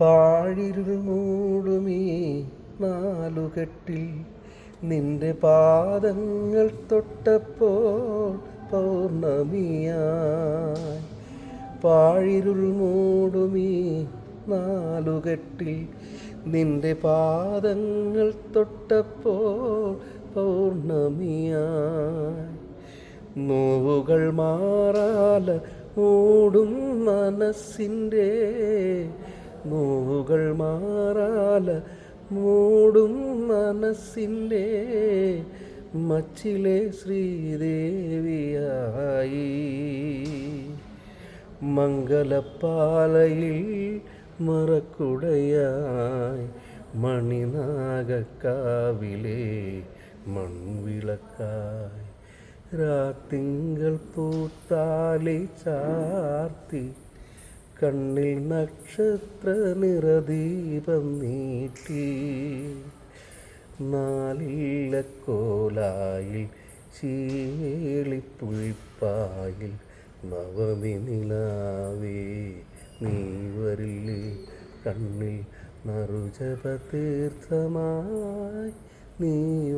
പാഴിരുൾ മൂടുമീ നാലുകെട്ടിൽ നിന്റെ പാദങ്ങൾ തൊട്ടപ്പോൾ പൗർണമിയായി. പാഴിരുൾ മൂടുമീ നാലുകെട്ടിൽ നിന്റെ പാദങ്ങൾ തൊട്ടപ്പോൾ പൗർണമിയായി. നോവുകൾ മാറാല മൂടും മനസ്സിന്റെ നോവുകൾ മാറാല മൂടും മനസ്സിന്റെ മച്ചിലെ ശ്രീദേവിയായി. മംഗലപ്പാലയിൽ മറക്കുടയായി മണിനാഗക്കാവിലെ മൺവിളക്കായി. രാത്തിങ്കൾ പൂത്താലി ചാർത്തി കണ്ണിൽ നക്ഷത്ര നിറദീപം നീട്ടി. നാലില്ലക്കോലായിൽ ചീവേളിപ്പുഴിപ്പായിൽ നവമി നിലാവേ. നീ വരില്ലേ കണ്ണിൽ നറുജപ തീർത്ഥമായി നീ